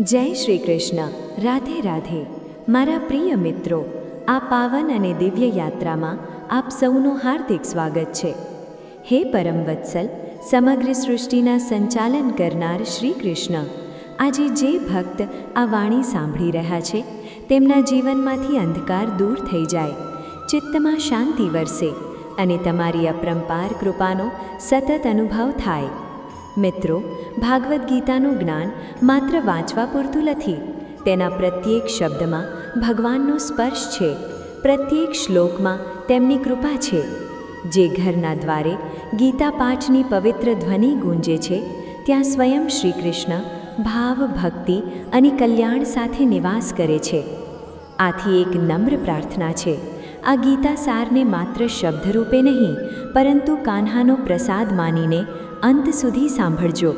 જય શ્રી કૃષ્ણ. રાધે રાધે. મારા પ્રિય મિત્રો, આ પાવન અને દિવ્ય યાત્રામાં આપ સૌનું હાર્દિક સ્વાગત છે. હે પરમ વત્સલ, સમગ્ર સૃષ્ટિના સંચાલન કરનાર શ્રી કૃષ્ણ. આજે જે ભક્ત આ વાણી સાંભળી રહ્યા છે, તેમના જીવનમાંથી અંધકાર દૂર થઈ જાય. ચિત્તમાં શાંતિ વરસે અને તમારી અપરંપાર કૃપાનો સતત અનુભવ થાય. મિત્રો, ભાગવદ્ ગીતાનું જ્ઞાન માત્ર વાંચવા પૂરતું નથી. તેના પ્રત્યેક શબ્દમાં ભગવાનનો સ્પર્શ છે. પ્રત્યેક શ્લોકમાં તેમની કૃપા છે. જે ઘરના દ્વારે ગીતા પાઠની પવિત્ર ધ્વનિ ગુંજે છે, ત્યાં સ્વયં શ્રી કૃષ્ણ ભાવ, ભક્તિ અને કલ્યાણ સાથે નિવાસ કરે છે. આથી એક નમ્ર પ્રાર્થના છે. આ ગીતા સારને માત્ર શબ્દરૂપે નહીં, પરંતુ કાન્હાનો પ્રસાદ માનીને અંત સુધી સાંભળજો.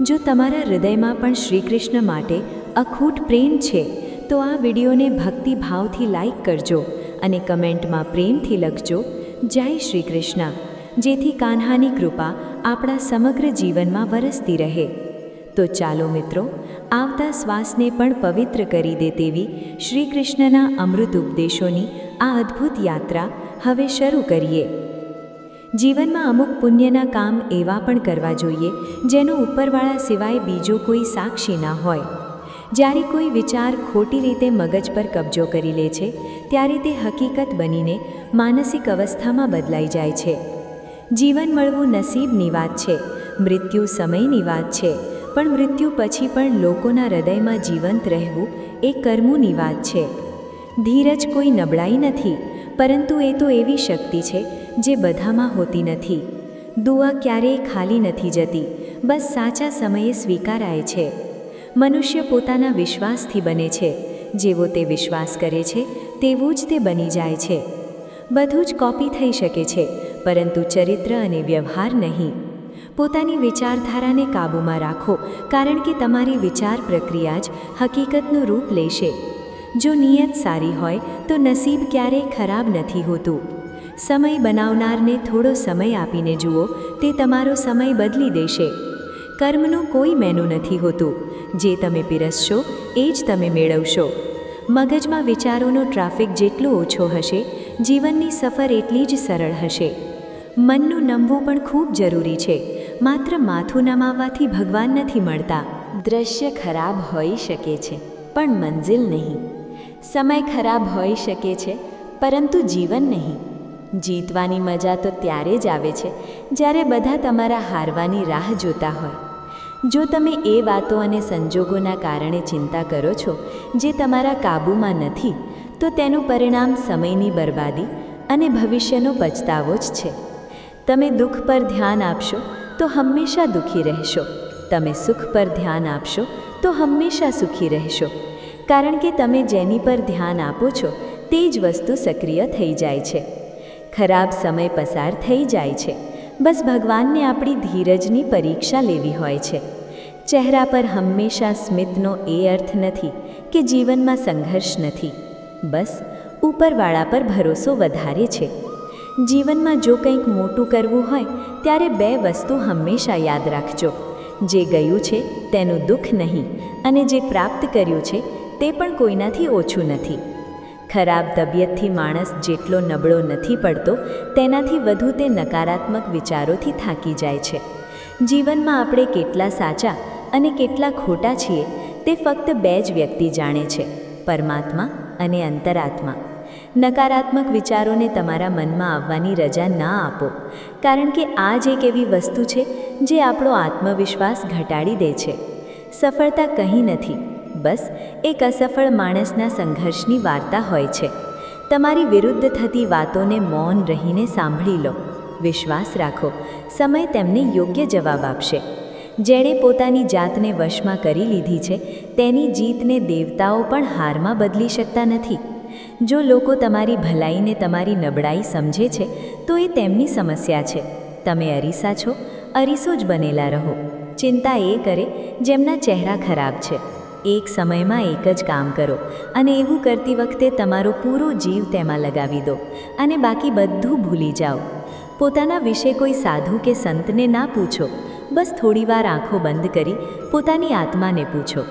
જો તમારા હૃદયમાં પણ શ્રી કૃષ્ણ માટે અખૂટ પ્રેમ છે, તો આ વિડીયોને ભક્તિભાવથી લાઈક કરજો અને કમેન્ટમાં પ્રેમથી લખજો, જય શ્રી કૃષ્ણ જેથી કાન્હાની કૃપા આપણા સમગ્ર જીવનમાં વરસતી રહે. તો ચાલો મિત્રો, આવતા શ્વાસને પણ પવિત્ર કરી દે તેવી શ્રી કૃષ્ણના અમૃત ઉપદેશોની આ અદ્ભુત યાત્રા હવે શરૂ કરીએ. જીવનમાં અમુક પુણ્યના કામ એવા પણ કરવા જોઈએ, જેનો ઉપરવાળા સિવાય બીજો કોઈ સાક્ષી ના હોય. જ્યારે કોઈ વિચાર ખોટી રીતે મગજ પર કબજો કરી લે છે, ત્યારે તે હકીકત બનીને માનસિક અવસ્થામાં બદલાઈ જાય છે. જીવન મળવું નસીબની વાત છે, મૃત્યુ સમયની વાત છે, પણ મૃત્યુ પછી પણ લોકોના હૃદયમાં જીવંત રહેવું એ કર્મોની વાત છે. ધીરજ કોઈ નબળાઈ નથી પરંતુ એ તો એવી શક્તિ છે જે બધામાં હોતી નથી. દુઆ ક્યારેય ખાલી નથી જતી, બસ સાચા સમયે સ્વીકારાય છે. મનુષ્ય પોતાના વિશ્વાસથી બને છે, જેવો તે વિશ્વાસ કરે છે, તેવું જ તે બની જાય છે. બધું જ કોપી થઈ શકે છે, પરંતુ ચરિત્ર અને વ્યવહાર નહીં. પોતાની વિચારધારાને કાબૂમાં રાખો, કારણ કે તમારી વિચાર પ્રક્રિયા જ હકીકતનું રૂપ લેશે. જો નિયત સારી હોય, તો નસીબ ક્યારેય ખરાબ નથી હોતું. સમય બનાવનારને થોડો સમય આપીને જુઓ, તે તમારો સમય બદલી દેશે. કર્મનું કોઈ મેનુ નથી હોતું. જે તમે પીરસશો, એ જ તમે મેળવશો. મગજમાં વિચારોનો ટ્રાફિક જેટલો ઓછો હશે, જીવનની સફર એટલી જ સરળ હશે. મનનું નમવું પણ ખૂબ જરૂરી છે. માત્ર માથું નમાવવાથી ભગવાન નથી મળતા. દ્રશ્ય ખરાબ હોઈ શકે છે, પણ મંજિલ નહીં. સમય ખરાબ હોઈ શકે છે, પરંતુ જીવન નહીં. જીતવાની મજા તો ત્યારે જ આવે છે, જ્યારે બધા તમારા હારવાની રાહ જોતા હોય. જો તમે એ વાતો અને સંજોગોના કારણે ચિંતા કરો છો, જે તમારા કાબૂમાં નથી, તો તેનું પરિણામ સમયની બરબાદી અને ભવિષ્યનો પછતાવો જ છે. તમે દુઃખ પર ધ્યાન આપશો, તો હંમેશા દુઃખી રહેશો. તમે સુખ પર ધ્યાન આપશો, તો હંમેશા સુખી રહેશો. કારણ કે તમે જેની પર ધ્યાન આપો છો, તે જ વસ્તુ સક્રિય થઈ જાય છે. ખરાબ સમય પસાર થઈ જાય છે. બસ ભગવાનને આપણી ધીરજની પરીક્ષા લેવી હોય છે. ચહેરા પર હંમેશા સ્મિતનો એ અર્થ નથી કે જીવનમાં સંઘર્ષ નથી. બસ, ઉપરવાળા પર ભરોસો વધારે છે. જીવનમાં જો કંઈક મોટું કરવું હોય, ત્યારે બે વસ્તુ હંમેશા યાદ રાખજો. જે ગયું છે, તેનું દુઃખ નહીં, અને જે પ્રાપ્ત કર્યું છે તે પણ કોઈનાથી ઓછું નથી. ખરાબ તબિયતથી માણસ જેટલો નબળો નથી પડતો, તેનાથી વધુ તે નકારાત્મક વિચારોથી થાકી જાય છે. જીવનમાં આપણે કેટલા સાચા અને કેટલા ખોટા છીએ, તે ફક્ત બે જ વ્યક્તિ જાણે છે, પરમાત્મા અને અંતરાત્મા. નકારાત્મક વિચારોને તમારા મનમાં આવવાની રજા ના આપો, કારણ કે આ જ એક એવી વસ્તુ છે જે આપણો આત્મવિશ્વાસ ઘટાડી દે છે. સફળતા કંઈ નથી બસ એક અસફળ માણસના સંઘર્ષની વાર્તા હોય છે. તમારી વિરુદ્ધ થતી વાતોને મૌન રહીને સાંભળી લો. વિશ્વાસ રાખો. સમય તેમને યોગ્ય જવાબ આપશે. જેણે પોતાની જાતને વશમાં કરી લીધી છે, તેની જીતને દેવતાઓ પણ હારમાં બદલી શકતા નથી. જો લોકો તમારી ભલાઈને તમારી નબળાઈ સમજે છે, તો એ તેમની સમસ્યા છે. તમે અરીસા છો, અરીસો જ બનેલા રહો. ચિંતા એ કરે, જેમના ચહેરા ખરાબ છે. એક સમયમાં એક જ કામ કરો અને એવું કરતી વખતે તમારો પૂરો જીવ તેમાં લગાવી દો અને બાકી બધું ભૂલી જાઓ. પોતાના વિશે કોઈ સાધુ કે સંતને ના પૂછો. બસ થોડીવાર આંખો બંધ કરી પોતાની આત્માને પૂછો.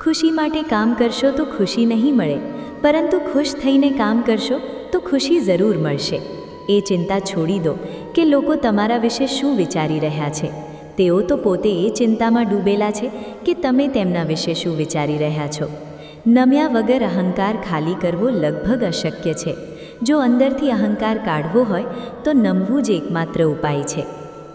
ખુશી માટે કામ કરશો તો ખુશી નહીં મળે, પરંતુ ખુશ થઈને કામ કરશો તો ખુશી જરૂર મળશે. એ ચિંતા છોડી દો કે લોકો તમારા વિશે શું વિચારી રહ્યા છે. તેઓ તો પોતે એ ચિંતામાં ડૂબેલા છે કે તમે તેમના વિશે શું વિચારી રહ્યા છો. નમ્યા વગર અહંકાર ખાલી કરવો લગભગ અશક્ય છે. જો અંદરથી અહંકાર કાઢવો હોય, તો નમવું જ એકમાત્ર ઉપાય છે.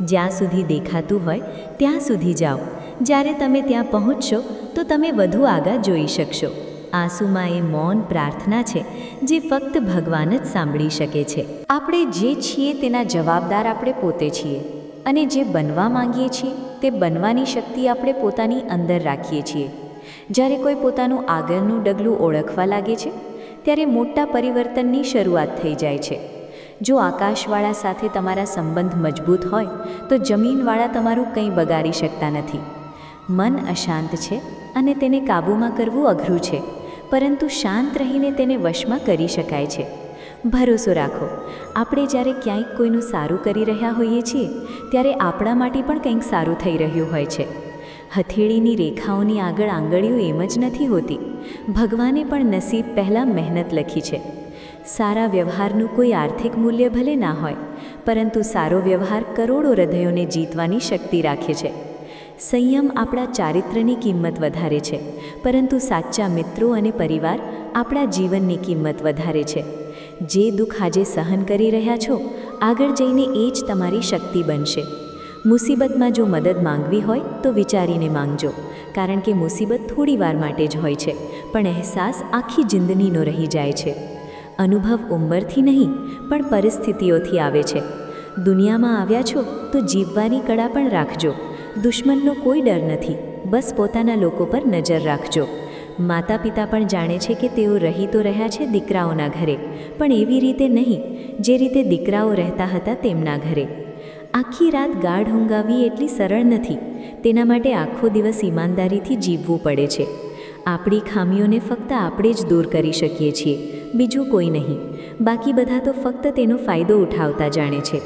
જ્યાં સુધી દેખાતું હોય, ત્યાં સુધી જાઓ. જ્યારે તમે ત્યાં પહોંચશો, તો તમે વધુ આગળ જોઈ શકશો. આંસુમાં એ મૌન પ્રાર્થના છે, જે ફક્ત ભગવાન જ સાંભળી શકે છે. આપણે જે છીએ તેના જવાબદાર આપણે પોતે છીએ. અને જે બનવા માંગીએ છીએ, તે બનવાની શક્તિ આપણે પોતાની અંદર રાખીએ છીએ. જ્યારે કોઈ પોતાનું આગળનું ડગલું ઓળખવા લાગે છે, ત્યારે મોટા પરિવર્તનની શરૂઆત થઈ જાય છે. જો આકાશવાળા સાથે તમારા સંબંધ મજબૂત હોય, તો જમીનવાળા તમારું કંઈ બગાડી શકતા નથી. મન અશાંત છે અને તેને કાબૂમાં કરવું અઘરું છે, પરંતુ શાંત રહીને તેને વશમાં કરી શકાય છે. ભરોસો રાખો. આપણે જ્યારે ક્યાંક કોઈનું સારું કરી રહ્યા હોઈએ છીએ, ત્યારે આપણા માટે પણ કંઈક સારું થઈ રહ્યું હોય છે. હથેળીની રેખાઓની આગળ આંગળીઓ એમ જ નથી હોતી. ભગવાને પણ નસીબ પહેલાં મહેનત લખી છે. સારા વ્યવહારનું કોઈ આર્થિક મૂલ્ય ભલે ના હોય, પરંતુ સારો વ્યવહાર કરોડો હૃદયોને જીતવાની શક્તિ રાખે છે. સંયમ આપણા ચારિત્ર્યની કિંમત વધારે છે, પરંતુ સાચા મિત્રો અને પરિવાર આપણા જીવનની કિંમત વધારે છે. જે દુઃખ આજે સહન કરી રહ્યા છો, આગળ જઈને એ જ તમારી શક્તિ બનશે. મુસીબતમાં જો મદદ માંગવી હોય, તો વિચારીને માંગજો, કારણ કે મુસીબત થોડી વાર માટે જ હોય છે, પણ અહેસાસ આખી જિંદગીનો રહી જાય છે. અનુભવ ઉંમરથી નહીં, પણ પરિસ્થિતિઓથી આવે છે. દુનિયામાં આવ્યા છો, તો જીવવાની કળા પણ રાખજો. દુશ્મનનો કોઈ ડર નથી, બસ પોતાના લોકો પર નજર રાખજો. માતા પિતા પણ જાણે છે કે તેઓ રહી તો રહ્યા છે દીકરાઓના ઘરે, પણ એવી રીતે નહીં, જે રીતે દીકરાઓ રહેતા હતા તેમના ઘરે. આખી રાત ગાઢ ઊંઘાવી એટલી સરળ નથી, તેના માટે આખો દિવસ ઈમાનદારીથી જીવવું પડે છે. આપણી ખામીઓને ફક્ત આપણે જ દૂર કરી શકીએ છીએ, બીજું કોઈ નહીં. બાકી બધા તો ફક્ત તેનો ફાયદો ઉઠાવતા જાણે છે.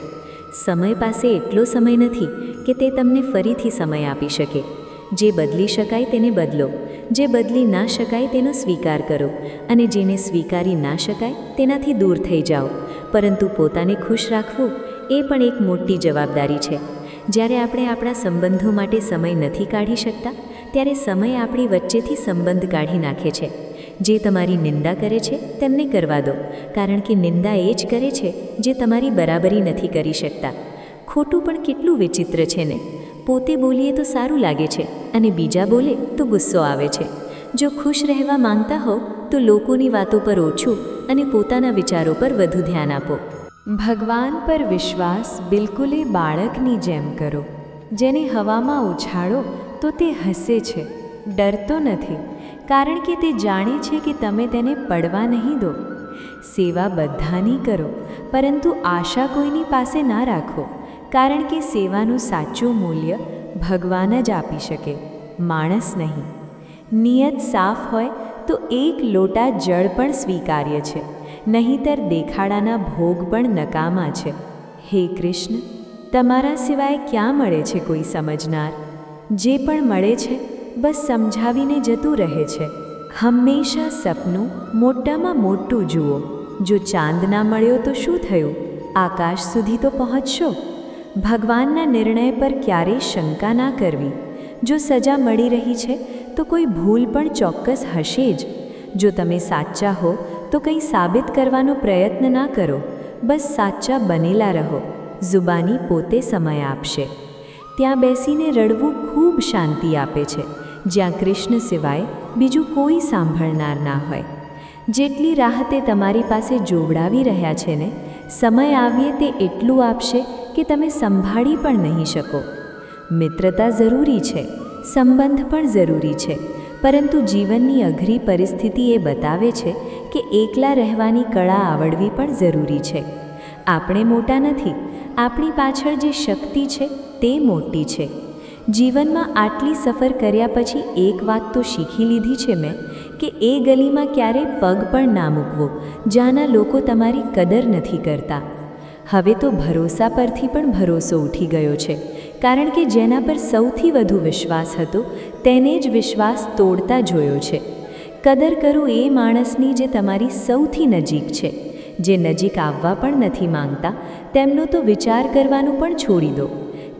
સમય પાસે એટલો સમય નથી કે તે તમને ફરીથી સમય આપી શકે. જે બદલી શકાય તેને બદલો. જે બદલી ના શકાય તેનો સ્વીકાર કરો. અને જેને સ્વીકારી ના શકાય તેનાથી દૂર થઈ જાઓ. પરંતુ પોતાને ખુશ રાખવું એ પણ એક મોટી જવાબદારી છે. જ્યારે આપણે આપણા સંબંધો માટે સમય નથી કાઢી શકતા, ત્યારે સમય આપણી વચ્ચેથી સંબંધ કાઢી નાખે છે. જે તમારી નિંદા કરે છે તેમને કરવા દો. કારણ કે નિંદા એ જ કરે છે જે તમારી બરાબરી નથી કરી શકતા. ખોટું પણ કેટલું વિચિત્ર છે ને? પોતે બોલીએ તો સારું લાગે છે અને બીજા બોલે તો ગુસ્સો આવે છે. જો ખુશ રહેવા માંગતા હો, તો લોકોની વાતો પર ઓછું અને પોતાના વિચારો પર વધુ ધ્યાન આપો. ભગવાન પર વિશ્વાસ બિલકુલ બાળકની જેમ કરો. જેને હવામાં ઉછાળો, તો તે હસે છે. ડરતો નથી, કારણ કે તે જાણે છે કે તમે તેને પડવા નહીં દો. સેવા બધાની કરો, પરંતુ આશા કોઈની પાસે ના રાખો. કારણ કે સેવાનું સાચું મૂલ્ય ભગવાન જ આપી શકે, માણસ નહીં. નિયત સાફ હોય તો એક લોટા જળ પણ સ્વીકાર્ય છે, નહીંતર દેખાડાના ભોગ પણ નકામા છે. હે કૃષ્ણ, તમારા સિવાય ક્યાં મળે છે કોઈ સમજનાર? જે પણ મળે છે, બસ સમજાવીને જતું રહે છે. હંમેશા સપનું મોટામાં મોટું જુઓ. જો ચાંદ ના મળ્યો તો શું થયું? આકાશ સુધી તો પહોંચશો? ભગવાનના નિર્ણય પર ક્યારેય શંકા ના કરવી. જો સજા મળી રહી છે, તો કોઈ ભૂલ પણ ચોક્કસ હશે જ. જો તમે સાચા હો, તો કંઈ સાબિત કરવાનો પ્રયત્ન ના કરો. બસ સાચા બનેલા રહો. જુબાની પોતે સમય આપશે. ત્યાં બેસીને રડવું ખૂબ શાંતિ આપે છે. જ્યાં કૃષ્ણ સિવાય બીજું કોઈ સાંભળનાર ના હોય. જેટલી રાહતે તમારી પાસે જોવડાવી રહ્યા છે ને, સમય આવીએ તે એટલું આપશે કે તમે સંભાળી પણ નહીં શકો. મિત્રતા જરૂરી છે, સંબંધ પણ જરૂરી છે, પરંતુ જીવનની અઘરી પરિસ્થિતિ એ બતાવે છે કે એકલા રહેવાની કળા આવડવી પણ જરૂરી છે. આપણે મોટા નથી, આપણી પાછળ જે શક્તિ છે તે મોટી છે. જીવનમાં આટલી સફર કર્યા પછી એક વાત તો શીખી લીધી છે મેં, કે એ ગલીમાં ક્યારેય પગ પણ ના મૂકવો, જ્યાંના લોકો તમારી કદર નથી કરતા. હવે તો ભરોસા પરથી પણ ભરોસો ઉઠી ગયો છે. કારણ કે જેના પર સૌથી વધુ વિશ્વાસ હતો, તેને જ વિશ્વાસ તોડતા જોયો છે. કદર કરો એ માણસની જે તમારી સૌથી નજીક છે. જે નજીક આવવા પણ નથી માંગતા, તેમનો તો વિચાર કરવાનું પણ છોડી દો.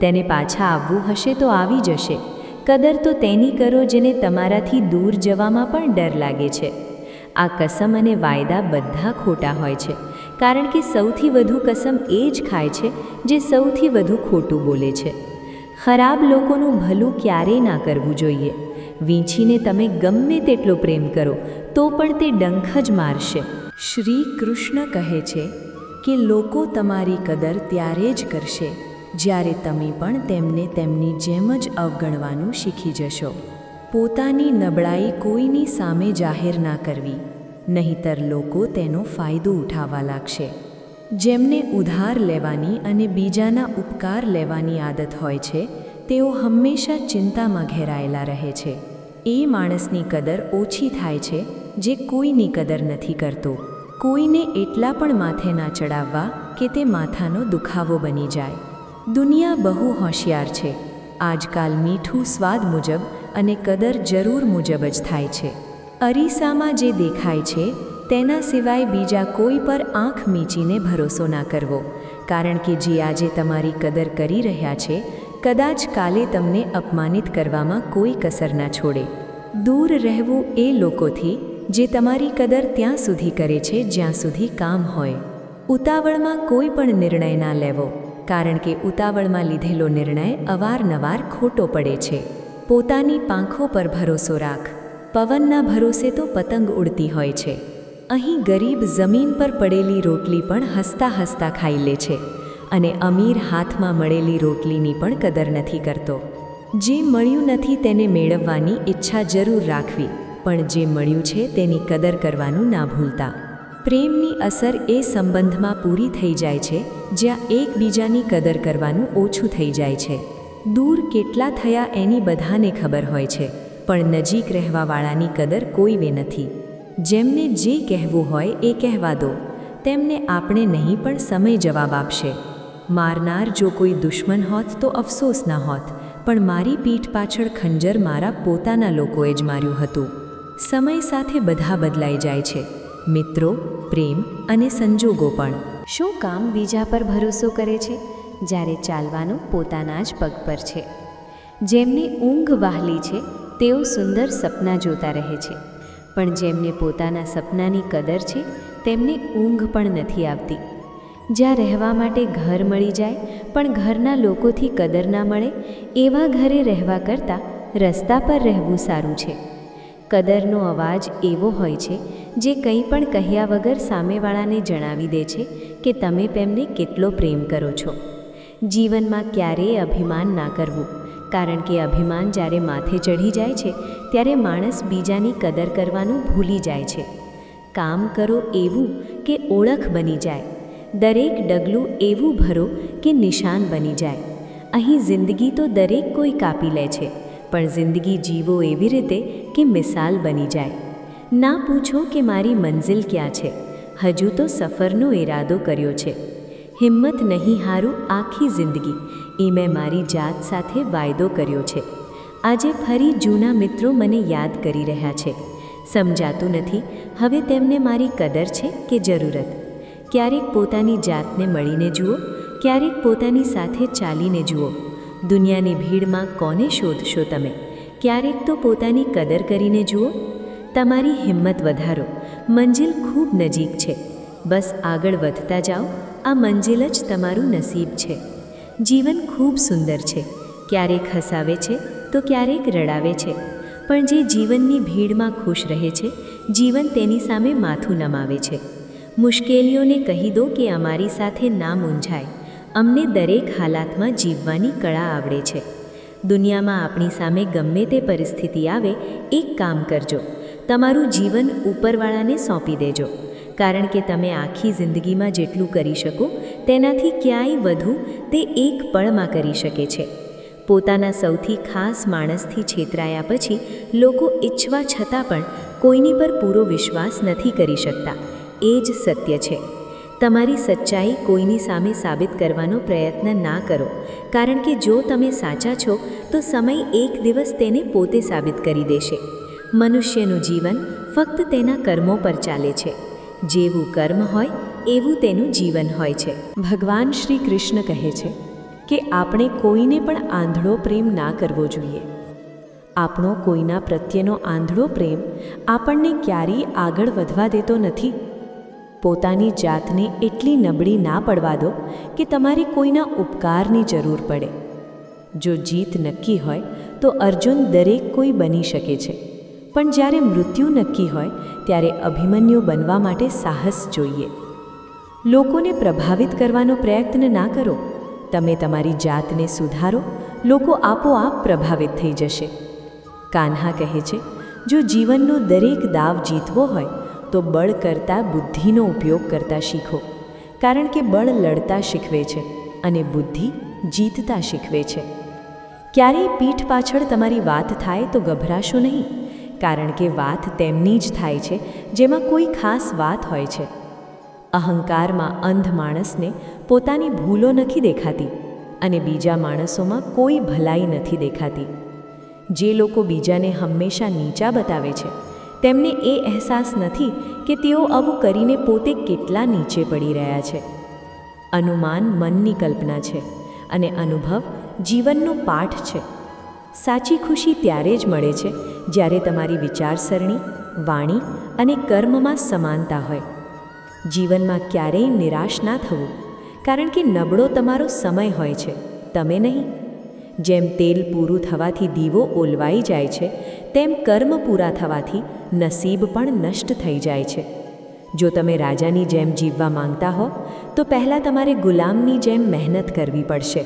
તેને પાછા આવવું હશે તો આવી જશે. કદર તો તેની કરો જેને તમારાથી દૂર જવામાં પણ ડર લાગે છે. આ કસમ અને વાયદા બધા ખોટા હોય છે. કારણ કે સૌથી વધુ કસમ એ જ ખાય છે જે સૌથી વધુ ખોટું બોલે છે. ખરાબ લોકોનું ભલું ક્યારેય ના કરવું જોઈએ. વીંછીને તમે ગમે તેટલો પ્રેમ કરો, તો પણ તે ડંખ જ મારશે. શ્રી કૃષ્ણ કહે છે કે લોકો તમારી કદર ત્યારે જ કરશે જ્યારે તમે પણ તેમને તેમની જેમ જ અવગણવાનું શીખી જશો. પોતાની નબળાઈ કોઈની સામે જાહેર ના કરવી. નહીતર લોકો તેનો ફાયદો ઉઠાવવા લાગશે. જેમને ઉધાર લેવાની અને બીજાના ઉપકાર લેવાની આદત હોય છે, તેઓ હંમેશા ચિંતામાં ઘેરાયેલા રહે છે. એ માણસની કદર ઓછી થાય છે, જે કોઈની કદર નથી કરતો. કોઈને એટલા પણ માથે ના ચડાવવા કે તે માથાનો દુખાવો બની જાય. દુનિયા બહુ હોશિયાર છે. આજકાલ મીઠું સ્વાદ મુજબ અને કદર જરૂર મુજબ જ થાય છે. અરીસામાં જે દેખાય છે, તેના સિવાય બીજા કોઈ પર આંખ મીચીને ભરોસો ના કરવો. કારણ કે જે આજે તમારી કદર કરી રહ્યા છે, કદાચ કાલે તમને અપમાનિત કરવામાં કોઈ કસર ના છોડે. દૂર રહેવું એ લોકોથી, જે તમારી કદર ત્યાં સુધી કરે છે, જ્યાં સુધી કામ હોય. ઉતાવળમાં કોઈ પણ નિર્ણય ના લેવો, કારણ કે ઉતાવળમાં લીધેલો નિર્ણય અવારનવાર ખોટો પડે છે. પોતાની પાંખો પર ભરોસો રાખ. પવનના ભરોસે તો પતંગ ઉડતી હોય છે. અહીં ગરીબ જમીન પર પડેલી રોટલી પણ હસતા હસતા ખાઈ લે છે અને અમીર હાથમાં મળેલી રોટલીની પણ કદર નથી કરતો. જે મળ્યું નથી તેને મેળવવાની ઈચ્છા જરૂર રાખવી, પણ જે મળ્યું છે તેની કદર કરવાનું ના ભૂલતા. પ્રેમની અસર એ સંબંધમાં પૂરી થઈ જાય છે, જ્યાં એકબીજાની કદર કરવાનું ઓછું થઈ જાય છે. દૂર કેટલા થયા એની બધાને ખબર હોય છે. પણ નજીક રહેવાવાળાની કદર કોઈએ નથી. જેમને જે કહેવું હોય એ કહેવા દો. તેમને આપણે નહીં પણ સમય જવાબ આપશે. મારનાર જો કોઈ દુશ્મન હોત તો અફસોસ ના હોત, પણ મારી પીઠ પાછળ ખંજર મારા પોતાના લોકોએ જ માર્યું હતું. સમય સાથે બધા બદલાઈ જાય છે. મિત્રો, પ્રેમ અને સંજોગો પણ. શું કામ બીજા પર ભરોસો કરે છે? જ્યારે ચાલવાનું પોતાના જ પગ પર છે. જેમને ઊંઘ વહાલી છે તેઓ સુંદર સપના જોતા રહે છે. પણ જેમને પોતાના સપનાની કદર છે, તેમને ઊંઘ પણ નથી આવતી. જ્યાં રહેવા માટે ઘર મળી જાય, પણ ઘરના લોકોથી કદર ના મળે, એવા ઘરે રહેવા કરતાં રસ્તા પર રહેવું સારું છે. કદરનો અવાજ એવો હોય છે, જે કંઈ પણ કહ્યા વગર સામેવાળાને જણાવી દે છે કે તમે તેમને કેટલો પ્રેમ કરો છો. જીવનમાં ક્યારેય અભિમાન ના કરવું. કારણ કે અભિમાન જ્યારે માથે ચઢી જાય છે, ત્યારે માણસ બીજાની કદર કરવાનું ભૂલી જાય છે. કામ કરો એવું કે ઓળખ બની જાય. દરેક ડગલું એવું ભરો કે નિશાન બની જાય. અહીં જિંદગી તો દરેક કોઈ કાપી લે છે, પણ જિંદગી જીવો એવી રીતે કે મિસાલ બની જાય. ના પૂછો કે મારી મંઝિલ ક્યાં છે. હજુ તો સફરનો ઈરાદો કર્યો છે. હિંમત નહીં હારું આખી જિંદગી. એ મેં મારી જાત સાથે વાયદો કર્યો છે. આજે ફરી જૂના મિત્રો મને યાદ કરી રહ્યા છે. સમજાતું નથી, હવે તેમને મારી કદર છે કે જરૂરત? ક્યારેક પોતાની જાતને મળીને જુઓ, ક્યારેક પોતાની સાથે ચાલીને જુઓ. દુનિયાની ભીડમાં કોને શોધશો તમે? ક્યારેક તો પોતાની કદર કરીને જુઓ. તમારી હિંમત વધારો. મંજિલ ખૂબ નજીક છે. બસ આગળ વધતા જાઓ. આ મંજિલ જ તમારું નસીબ છે. જીવન ખૂબ સુંદર છે. ક્યારેક હસાવે છે, તો ક્યારેક રડાવે છે. પણ જે જીવનની ભીડમાં ખુશ રહે છે, જીવન તેની સામે માથું નમાવે છે. મુશ્કેલીઓને કહી દો કે અમારી સાથે ના મૂંઝાય. અમને દરેક હાલાતમાં જીવવાની કળા આવડે છે. દુનિયામાં આપણી સામે ગમે તે પરિસ્થિતિ આવે, એક કામ કરજો. તમારું જીવન ઉપરવાળાને સોંપી દેજો. કારણ કે તમે આખી જિંદગીમાં જેટલું કરી શકો તેનાથી ક્યાંય વધુ તે એક પળમાં કરી શકે છે. પોતાના સૌથી ખાસ માણસથી છેતરાયા પછી લોકો ઈચ્છવા છતાં પણ કોઈની પર પૂરો વિશ્વાસ નથી કરી શકતા. એ જ સત્ય છે. તમારી સચ્ચાઈ કોઈની સામે સાબિત કરવાનો પ્રયત્ન ના કરો, કારણ કે જો તમે સાચા છો, તો સમય એક દિવસ તેને પોતે સાબિત કરી દેશે. મનુષ્યનું જીવન ફક્ત તેના કર્મો પર ચાલે છે. જેવું કર્મ હોય એવું તેનું જીવન હોય છે. ભગવાન શ્રી કૃષ્ણ કહે છે કે આપણે કોઈને પણ આંધળો પ્રેમ ના કરવો જોઈએ. આપણો કોઈના પ્રત્યેનો આંધળો પ્રેમ આપણને ક્યારેય આગળ વધવા દેતો નથી. પોતાની જાતને એટલી નબળી ના પડવા દો કે તમારે કોઈના ઉપકારની જરૂર પડે. જો જીત નક્કી હોય તો અર્જુન દરેક કોઈ બની શકે છે. પણ જ્યારે મૃત્યુ નક્કી હોય, ત્યારે અભિમન્યુ બનવા માટે સાહસ જોઈએ. લોકોને પ્રભાવિત કરવાનો પ્રયત્ન ના કરો. તમે તમારી જાતને સુધારો, લોકો આપોઆપ પ્રભાવિત થઈ જશે. કાન્હા કહે છે, જો જીવનનો દરેક દાવ જીતવો હોય, તો બળ કરતાં બુદ્ધિનો ઉપયોગ કરતા શીખો. કારણ કે બળ લડતા શીખવે છે અને બુદ્ધિ જીતતા શીખવે છે. ક્યારેય પીઠ પાછળ તમારી વાત થાય તો ગભરાશો નહીં, કારણ કે વાત તેમની જ થાય છે, જેમાં કોઈ ખાસ વાત હોય છે. અહંકારમાં અંધ માણસને પોતાની ભૂલો નથી દેખાતી અને બીજા માણસોમાં કોઈ ભલાઈ નથી દેખાતી. જે લોકો બીજાને હંમેશા નીચા બતાવે છે, તેમને એ અહેસાસ નથી કે તેઓ આવું કરીને પોતે કેટલા નીચે પડી રહ્યા છે. અનુમાન મનની કલ્પના છે અને અનુભવ જીવનનો પાઠ છે. સાચી ખુશી ત્યારે જ મળે છે જ્યારે તમારી વિચારસરણી, વાણી અને કર્મમાં સમાનતા હોય. જીવનમાં ક્યારેય નિરાશ ના થવું, કારણ કે નબળો તમારો સમય હોય છે, તમે નહીં. જેમ તેલ પૂરું થવાથી દીવો ઓલવાઈ જાય છે, તેમ કર્મ પૂરા થવાથી નસીબ પણ નષ્ટ થઈ જાય છે. જો તમે રાજાની જેમ જીવવા માંગતા હો, તો પહેલાં તમારે ગુલામની જેમ મહેનત કરવી પડશે.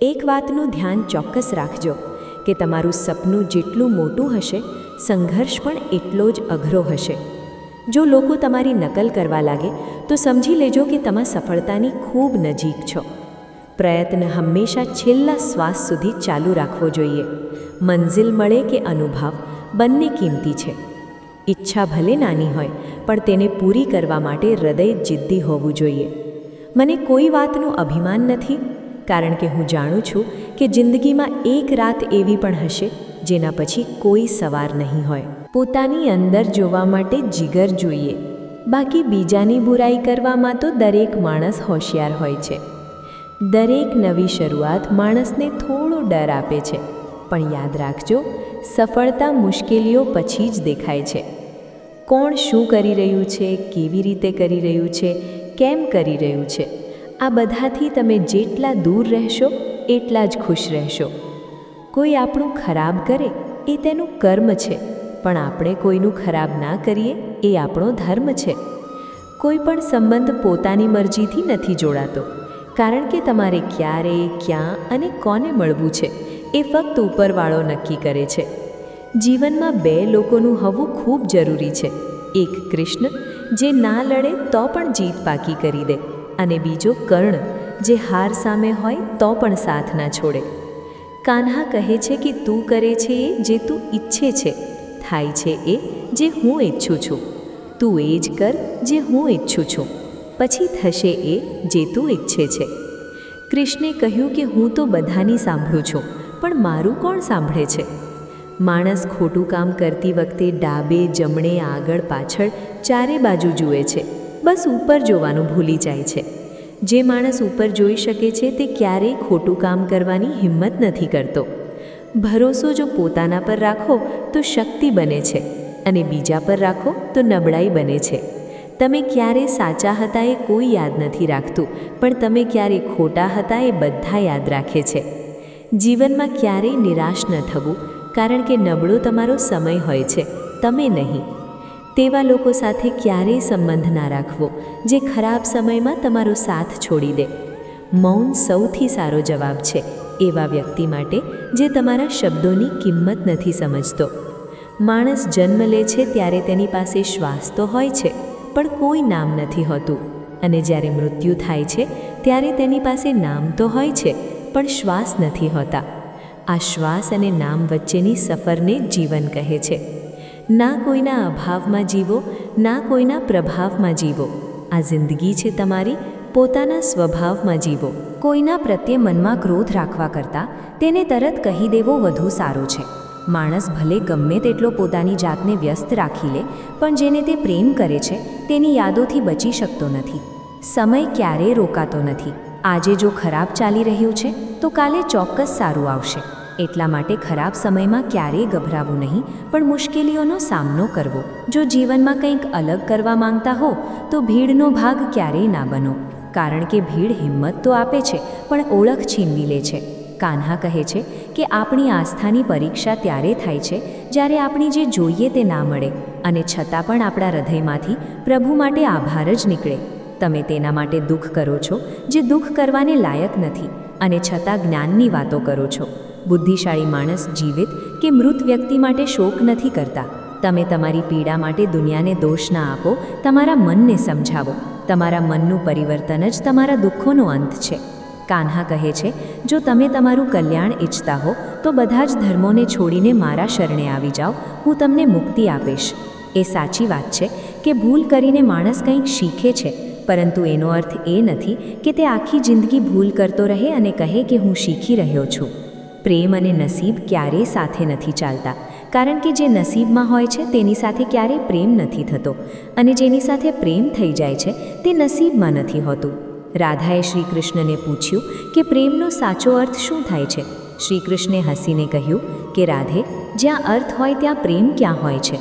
એક વાતનું ધ્યાન ચોક્કસ રાખજો, કે તમારું સપનું જેટલું મોટું હશે, સંઘર્ષ પણ એટલો જ અઘરો હશે. જો લોકો તમારી નકલ કરવા લાગે, તો સમજી લેજો કે તમે સફળતાની ખૂબ નજીક છો. પ્રયત્ન હંમેશા છેલ્લા શ્વાસ સુધી ચાલુ રાખવો જોઈએ. મંઝિલ મળે કે અનુભવ, બંને કિંમતી છે. ઈચ્છા ભલે નાની હોય, પણ તેને પૂરી કરવા માટે હૃદય જિદ્દી હોવું જોઈએ. મને કોઈ વાતનું અભિમાન નથી, કારણ કે હું જાણું છું કે જિંદગીમાં એક રાત એવી પણ હશે, જેના પછી કોઈ સવાર નહીં હોય. પોતાની અંદર જોવા માટે જીગર જોઈએ. બાકી બીજાની બુરાઈ કરવામાં તો દરેક માણસ હોશિયાર હોય છે. દરેક નવી શરૂઆત માણસને થોડો ડર આપે છે. પણ યાદ રાખજો, સફળતા મુશ્કેલીઓ પછી જ દેખાય છે. કોણ શું કરી રહ્યું છે, કેવી રીતે કરી રહ્યું છે, કેમ કરી રહ્યું છે, આ બધાથી તમે જેટલા દૂર રહેશો, એટલા જ ખુશ રહેશો. કોઈ આપણું ખરાબ કરે, એ તેનું કર્મ છે. પણ આપણે કોઈનું ખરાબ ના કરીએ, એ આપણો ધર્મ છે. કોઈ પણ સંબંધ પોતાની મરજીથી નથી જોડાતો, કારણ કે તમારે ક્યારે, ક્યાં અને કોને મળવું છે, એ ફક્ત ઉપરવાળો નક્કી કરે છે. જીવનમાં બે લોકોનું હોવું ખૂબ જરૂરી છે, એક કૃષ્ણ, જે ના લડે તો પણ જીત પાકી કરી દે, અને બીજો કર્ણ, જે હાર સામે હોય તો પણ સાથ ના છોડે. કાન્હા કહે છે કે તું કરે છે જે તું ઈચ્છે છે. થાય છે એ જે હું ઈચ્છું છું. તું એ જ કર જે હું ઈચ્છું છું. પછી થશે એ જે તું ઈચ્છે છે. કૃષ્ણે કહ્યું કે હું તો બધાની સાંભળું છું, પણ મારું કોણ સાંભળે છે? માણસ ખોટું કામ કરતી વખતે ડાબે, જમણે, આગળ, પાછળ ચારે બાજુ જુએ છે. બસ ઉપર જોવાનું ભૂલી જાય છે. જે માણસ ઉપર જોઈ શકે છે તે ક્યારેય ખોટું કામ કરવાની હિંમત નથી કરતો. ભરોસો જો પોતાના પર રાખો, તો શક્તિ બને છે. અને બીજા પર રાખો, તો નબળાઈ બને છે. તમે ક્યારે સાચા હતા એ કોઈ યાદ નથી રાખતું, પણ તમે ક્યારે ખોટા હતા એ બધા યાદ રાખે છે. જીવનમાં ક્યારેય નિરાશ ન થવું, કારણ કે નબળો તમારો સમય હોય છે, તમે નહીં. તેવા લોકો સાથે ક્યારેય સંબંધ ના રાખવો, જે ખરાબ સમયમાં તમારો સાથ છોડી દે. મૌન સૌથી સારો જવાબ છે. એવા વ્યક્તિ માટે જે તમારા શબ્દોની કિંમત નથી સમજતો. માણસ જન્મ લે છે ત્યારે તેની પાસે શ્વાસ તો હોય છે, પણ કોઈ નામ નથી હોતું. અને જ્યારે મૃત્યુ થાય છે, ત્યારે તેની પાસે નામ તો હોય છે, પણ શ્વાસ નથી હોતા. આ શ્વાસ અને નામ વચ્ચેની સફરને જીવન કહે છે. ના કોઈના અભાવમાં જીવો, ના કોઈના પ્રભાવમાં જીવો. આ જિંદગી છે તમારી, પોતાના સ્વભાવમાં જીવો. કોઈના પ્રત્યે મનમાં ક્રોધ રાખવા કરતાં તેને તરત કહી દેવો વધુ સારો છે. માણસ ભલે ગમે તેટલો પોતાની જાતને વ્યસ્ત રાખી લે, પણ જેને તે પ્રેમ કરે છે, તેની યાદોથી બચી શકતો નથી. સમય ક્યારેય રોકાતો નથી. આજે જો ખરાબ ચાલી રહ્યું છે, તો કાલે ચોક્કસ સારું આવશે. એટલા માટે ખરાબ સમયમાં ક્યારેય ગભરાવું નહીં, પણ મુશ્કેલીઓનો સામનો કરવો. જો જીવનમાં કંઈક અલગ કરવા માંગતા હો, તો ભીડનો ભાગ ક્યારેય ના બનો. કારણ કે ભીડ હિંમત તો આપે છે, પણ ઓળખ છીનવી લે છે. કાન્હા કહે છે કે આપણી આસ્થાની પરીક્ષા ત્યારે થાય છે, જ્યારે આપણી જે જોઈએ તે ના મળે, અને છતાં પણ આપણા હૃદયમાંથી પ્રભુ માટે આભાર જ નીકળે. તમે તેના માટે દુઃખ કરો છો, જે દુઃખ કરવાને લાયક નથી, અને છતાં જ્ઞાનની વાતો કરો છો. બુદ્ધિશાળી માણસ જીવિત કે મૃત વ્યક્તિ માટે શોક નથી કરતા. તમે તમારી પીડા માટે દુનિયાને દોષ ના આપો, તમારા મનને સમજાવો. તમારા મનનું પરિવર્તન જ તમારા દુઃખોનો અંત છે. કાન્હા કહે છે, જો તમે તમારું કલ્યાણ ઈચ્છતા હો, તો બધા જ ધર્મોને છોડીને મારા શરણે આવી જાઓ, હું તમને મુક્તિ આપીશ. એ સાચી વાત છે કે ભૂલ કરીને માણસ કંઈક શીખે છે, પરંતુ એનો અર્થ એ નથી કે તે આખી જિંદગી ભૂલ કરતો રહે અને કહે કે હું શીખી રહ્યો છું. પ્રેમ અને નસીબ ક્યારેય સાથે નથી ચાલતા. કારણ કે જે નસીબમાં હોય છે તેની સાથે ક્યારેય પ્રેમ નથી થતો અને જેની સાથે પ્રેમ થઈ જાય છે તે નસીબમાં નથી હોતું. રાધાએ શ્રી કૃષ્ણને પૂછ્યું કે પ્રેમનો સાચો અર્થ શું થાય છે? શ્રી કૃષ્ણે હસીને કહ્યું કે રાધે, જ્યાં અર્થ હોય ત્યાં પ્રેમ ક્યાં હોય છે?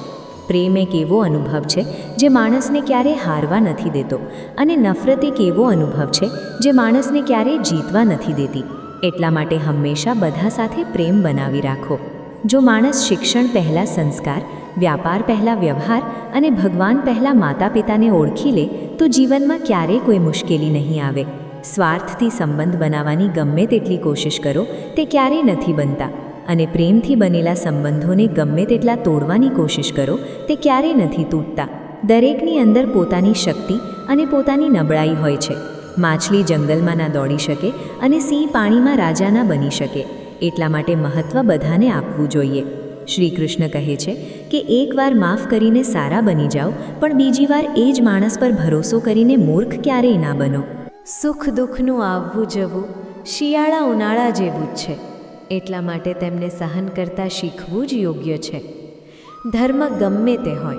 પ્રેમ એક એવો અનુભવ છે જે માણસને ક્યારેય હારવા નથી દેતો અને નફરત એક એવો અનુભવ છે જે માણસને ક્યારેય જીતવા નથી દેતી. એટલા માટે હંમેશા બધા સાથે પ્રેમ બનાવી રાખો. જો માણસ શિક્ષણ પહેલાં સંસ્કાર, વ્યાપાર પહેલાં વ્યવહાર અને ભગવાન પહેલાં માતા પિતાને ઓળખી લે, તો જીવનમાં ક્યારેય કોઈ મુશ્કેલી નહીં આવે. સ્વાર્થથી સંબંધ બનાવવાની ગમે તેટલી કોશિશ કરો, તે ક્યારેય નથી બનતા. અને પ્રેમથી બનેલા સંબંધોને ગમે તેટલા તોડવાની કોશિશ કરો, તે ક્યારેય નથી તૂટતા. દરેકની અંદર પોતાની શક્તિ અને પોતાની નબળાઈ હોય છે. માછલી જંગલમાં ના દોડી શકે અને સિંહ પાણીમાં રાજાના બની શકે. એટલા માટે મહત્ત્વ બધાને આપવું જોઈએ. શ્રી કૃષ્ણ કહે છે કે એકવાર માફ કરીને સારા બની જાઓ, પણ બીજી વાર એ જ માણસ પર ભરોસો કરીને મૂર્ખ ક્યારેય ના બનો. સુખ દુઃખનું આવવું જવું, શિયાળા ઉનાળા જેવું જ છે. એટલા માટે તેમને સહન કરતાં શીખવું જ યોગ્ય છે. ધર્મ ગમે તે હોય,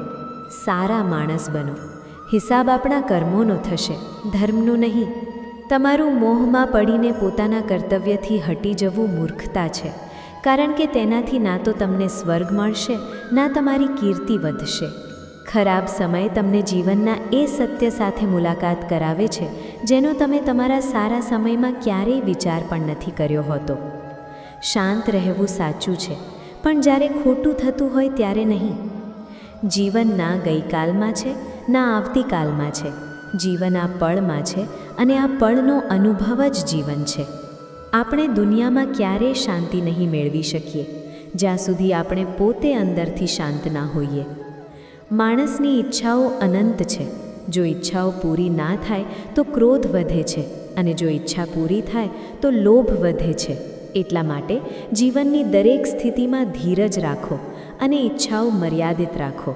સારા માણસ બનો. હિસાબ આપણા કર્મોનો થશે, ધર્મનું નહીં. તમારું મોહમાં પડીને પોતાના કર્તવ્યથી હટી જવું મૂર્ખતા છે, કારણ કે તેનાથી ના તો તમને સ્વર્ગ મળશે, ના તમારી કીર્તિ વધશે. ખરાબ સમય તમને જીવનના એ સત્ય સાથે મુલાકાત કરાવે છે, જેનો તમે તમારા સારા સમયમાં ક્યારેય વિચાર પણ નથી કર્યો હોતો. શાંત રહેવું સાચું છે, પણ જ્યારે ખોટું થતું હોય ત્યારે નહીં. જીવન ના ગઈકાલમાં છે, ના આવતીકાલમાં છે. જીવન આ પળમાં છે અને આ પળનો અનુભવ જ જીવન છે. આપણે દુનિયામાં ક્યારેય શાંતિ નહીં મેળવી શકીએ, જ્યાં સુધી આપણે પોતે અંદરથી શાંત ના હોઈએ. માણસની ઈચ્છાઓ અનંત છે. જો ઈચ્છાઓ પૂરી ના થાય, તો ક્રોધ વધે છે અને જો ઈચ્છા પૂરી થાય, તો લોભ વધે છે. એટલા માટે જીવનની દરેક સ્થિતિમાં ધીરજ રાખો અને ઈચ્છાઓ મર્યાદિત રાખો.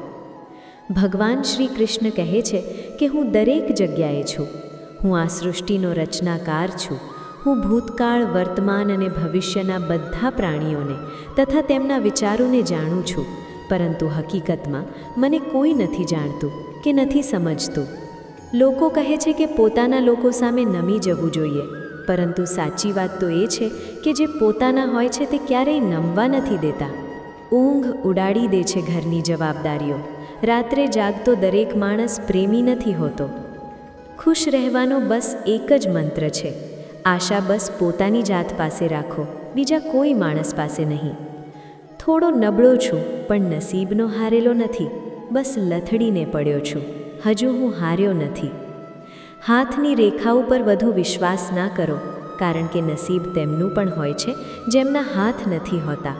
ભગવાન શ્રી કૃષ્ણ કહે છે કે હું દરેક જગ્યાએ છું. હું આ સૃષ્ટિનો રચનાકાર છું. હું ભૂતકાળ, વર્તમાન અને ભવિષ્યના બધા પ્રાણીઓને તથા તેમના વિચારોને જાણું છું. પરંતુ હકીકતમાં મને કોઈ નથી જાણતું કે નથી સમજતું. લોકો કહે છે કે પોતાના લોકો સામે નમી જવું જોઈએ. પરંતુ સાચી વાત તો એ છે કે જે પોતાના હોય છે તે ક્યારેય નમવા નથી દેતા. ઊંઘ ઉડાડી દે છે ઘરની જવાબદારીઓ. રાત્રે જાગતો દરેક માણસ પ્રેમી નથી હોતો. ખુશ રહેવાનો બસ એક જ મંત્ર છે. આશા બસ પોતાની જાત પાસે રાખો, બીજા કોઈ માણસ પાસે નહીં. થોડો નબળો છું, પણ નસીબનો હારેલો નથી. બસ લથડીને પડ્યો છું. હજુ હું હાર્યો નથી. હાથની રેખા ઉપર વધુ વિશ્વાસ ના કરો, કારણ કે નસીબ તેમનું પણ હોય છે, જેમના હાથ નથી હોતા.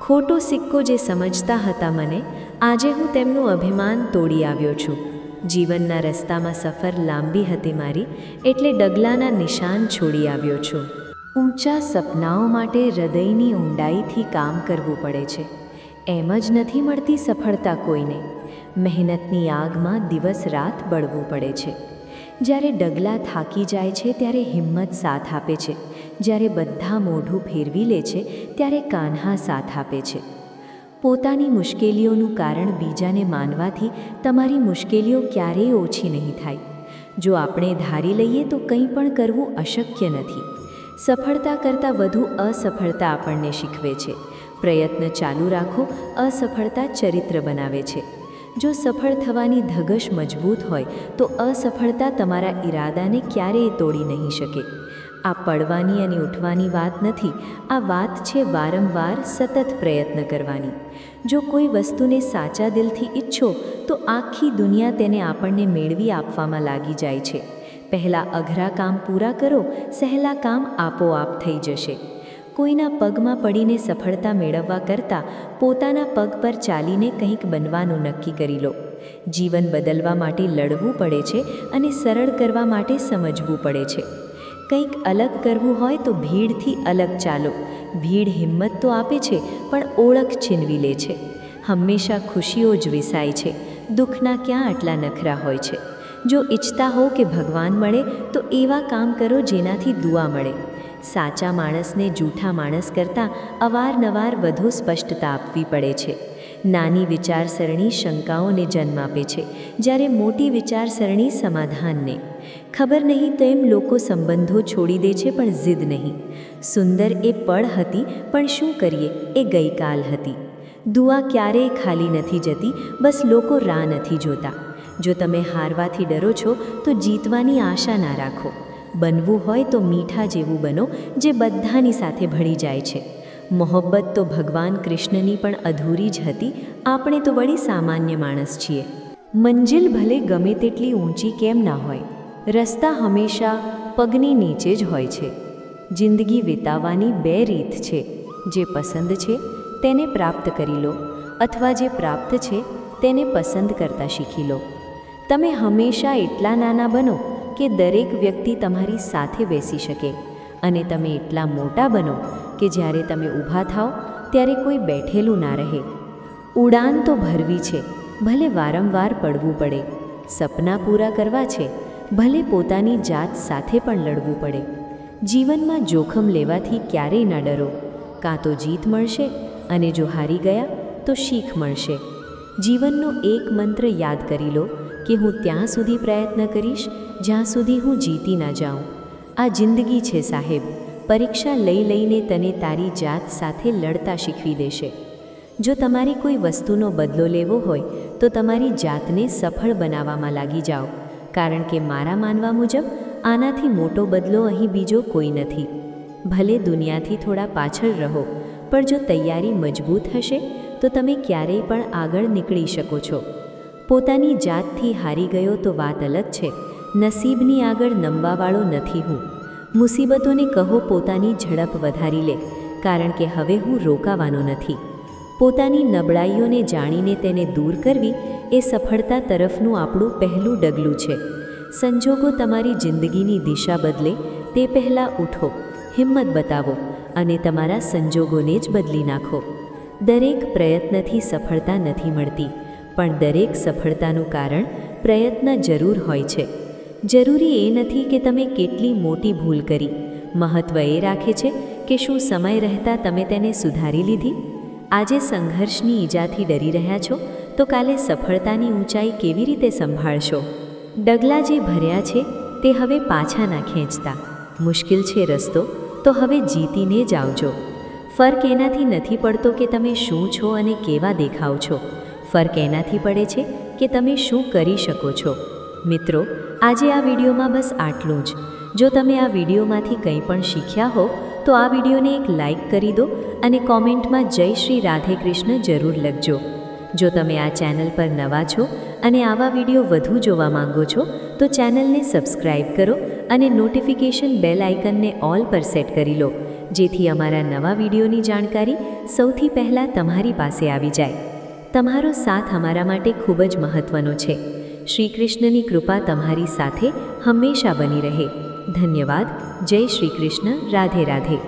ખોટો સિક્કો જે સમજતા હતા મને આજે હું તેમનું અભિમાન તોડી આવ્યો છું. જીવનના રસ્તામાં સફર લાંબી હતી મારી, એટલે ડગલાના નિશાન છોડી આવ્યો છું. ઊંચા સપનાઓ માટે હૃદયની ઊંડાઈથી કામ કરવું પડે છે. એમ જ નથી મળતી સફળતા કોઈને. મહેનતની આગમાં દિવસ રાત બળવું પડે છે. જ્યારે ડગલા થાકી જાય છે, ત્યારે હિંમત સાથ આપે છે. જ્યારે બધા મોઢું ફેરવી લે છે, ત્યારે કાન્હા સાથ આપે છે. પોતાની મુશ્કેલીઓનું કારણ બીજાને માનવાથી તમારી મુશ્કેલીઓ ક્યારેય ઓછી નહીં થાય. જો આપણે ધારી લઈએ તો કંઈ પણ કરવું અશક્ય નથી. સફળતા કરતાં વધુ અસફળતા આપણને શીખવે છે. પ્રયત્ન ચાલુ રાખો, અસફળતા ચરિત્ર બનાવે છે. જો સફળ થવાની ધગશ મજબૂત હોય, તો અસફળતા તમારા ઈરાદાને ક્યારેય તોડી નહીં શકે. આ પડવાની અને ઉઠવાની વાત નથી, આ વાત છે વારંવાર સતત પ્રયત્ન કરવાની. જો કોઈ વસ્તુને સાચા દિલથી ઈચ્છો, તો આખી દુનિયા તેને આપણને મેળવી આપવામાં લાગી જાય છે. પહેલાં અઘરા કામ પૂરા કરો, સહેલા કામ આપોઆપ થઈ જશે. કોઈના પગમાં પડીને સફળતા મેળવવા કરતાં પોતાના પગ પર ચાલીને કંઈક બનવાનું નક્કી કરી લો. જીવન બદલવા માટે લડવું પડે છે અને સરળ કરવા માટે સમજવું પડે છે. કંઈક અલગ કરવું હોય તો ભીડથી અલગ ચાલો. ભીડ હિંમત તો આપે છે, પણ ઓળખ છીનવી લે છે. હંમેશા ખુશીઓ જ વિસાય છે. દુઃખના ક્યાં આટલા નખરા હોય છે? જો ઈચ્છતા હો કે ભગવાન મળે, તો એવા કામ કરો જેનાથી દુઆ મળે. સાચા માણસને જૂઠા માણસ કરતાં અવારનવાર વધુ સ્પષ્ટતા આપવી પડે છે. નાની વિચારસરણી શંકાઓને જન્મ આપે છે, જ્યારે મોટી વિચારસરણી સમાધાનને. ખબર નહીં તો એમ લોકો સંબંધો છોડી દે છે, પણ જીદ નહીં. સુંદર એ પળ હતી, પણ શું કરીએ? એ ગઈકાલ હતી. દુઆ ક્યારેય ખાલી નથી જતી, બસ લોકો રાહ નથી જોતા. જો તમે હારવાથી ડરો છો, તો જીતવાની આશા ના રાખો. બનવું હોય તો મીઠા જેવું બનો, જે બધાની સાથે ભળી જાય છે. મોહબ્બત તો ભગવાન કૃષ્ણની પણ અધૂરી જ હતી, આપણે તો વળી સામાન્ય માણસ છીએ. મંજિલ ભલે ગમે તેટલી ઊંચી કેમ ના હોય. રસ્તા હંમેશા પગની નીચે જ હોય છે. જિંદગી વિતાવવાની બે રીત છે. જે પસંદ છે, તેને પ્રાપ્ત કરી લો, અથવા જે પ્રાપ્ત છે, તેને પસંદ કરતા શીખી લો. તમે હંમેશા એટલા નાના બનો કે દરેક વ્યક્તિ તમારી સાથે બેસી શકે. અને તમે એટલા મોટા બનો કે જ્યારે તમે ઊભા થાઓ, ત્યારે કોઈ બેઠેલું ના રહે. ઉડાન તો ભરવી છે, ભલે વારંવાર પડવું પડે. સપના પૂરા કરવા છે ભલે પોતાની જાત સાથે પણ લડવું પડે. જીવનમાં જોખમ લેવાથી ક્યારેય ના ડરો. કાં તો જીત મળશે અને જો હારી ગયા, તો શીખ મળશે. જીવનનો એક મંત્ર યાદ કરી લો કે હું ત્યાં સુધી પ્રયત્ન કરીશ જ્યાં સુધી હું જીતી ના જાઉં. આ જિંદગી છે સાહેબ. પરીક્ષા લઈ લઈને તને તારી જાત સાથે લડતા શીખવી દેશે. જો તમારે કોઈ વસ્તુનો બદલો લેવો હોય, તો તમારી જાતને સફળ બનાવવામાં લાગી જાઓ. કારણ કે મારા માનવા મુજબ, આનાથી મોટો બદલો અહીં બીજો કોઈ નથી. ભલે દુનિયાથી થોડા પાછળ રહો, પણ જો તૈયારી મજબૂત હશે, તો તમે ક્યારેય પણ આગળ નીકળી શકો છો. પોતાની જાતથી હારી ગયો તો વાત અલગ છે. નસીબની આગળ નમવાવાળો નથી હું. મુસીબતોને કહો પોતાની ઝડપ વધારી લે, કારણ કે હવે હું રોકાવાનો નથી. પોતાની નબળાઈઓને જાણીને તેને દૂર કરવી એ સફળતા તરફનું આપણું પહેલું ડગલું છે. સંજોગો તમારી જિંદગીની દિશા બદલે, તે પહેલાં ઉઠો, હિંમત બતાવો અને તમારા સંજોગોને જ બદલી નાખો. દરેક પ્રયત્નથી સફળતા નથી મળતી, પણ દરેક સફળતાનું કારણ પ્રયત્ન જરૂર હોય છે. જરૂરી એ નથી કે તમે કેટલી મોટી ભૂલ કરી. મહત્ત્વ એ રાખે છે કે શું સમય રહેતા તમે તેને સુધારી લીધી? આજે સંઘર્ષની ઈજાથી ડરી રહ્યા છો? તો કાલે સફળતાની ઊંચાઈ કેવી રીતે સંભાળશો? ડગલા જે ભર્યા છે, તે હવે પાછા ના ખેંચતા. મુશ્કેલ છે રસ્તો, તો હવે જીતીને જ આવજો. ફર્ક એનાથી નથી પડતો કે તમે શું છો અને કેવા દેખાવ છો. ફર્ક એનાથી પડે છે કે તમે શું કરી શકો છો. મિત્રો, આજે આ વિડીયોમાં બસ આટલું જ. જો તમે આ વિડીયોમાંથી કંઈ પણ શીખ્યા હો, તો આ વિડીયોને એક લાઈક કરી દો અને કોમેન્ટમાં જય શ્રી રાધે કૃષ્ણ જરૂર લખજો. જો તમે આ ચેનલ પર નવા છો અને આવા વીડિયો વધુ જોવા માંગો છો, તો ચેનલને સબસ્ક્રાઈબ કરો અને નોટિફિકેશન બેલ આઇકનને ઓલ પર સેટ કરી લો, જેથી અમારા નવા વિડીયોની જાણકારી સૌથી પહેલાં તમારી પાસે આવી જાય. તમારો સાથ અમારા માટે ખૂબ જ મહત્ત્વનો છે. શ્રી કૃષ્ણની કૃપા તમારી સાથે હંમેશા બની રહે. ધન્યવાદ. જય શ્રી કૃષ્ણ રાધે રાધે.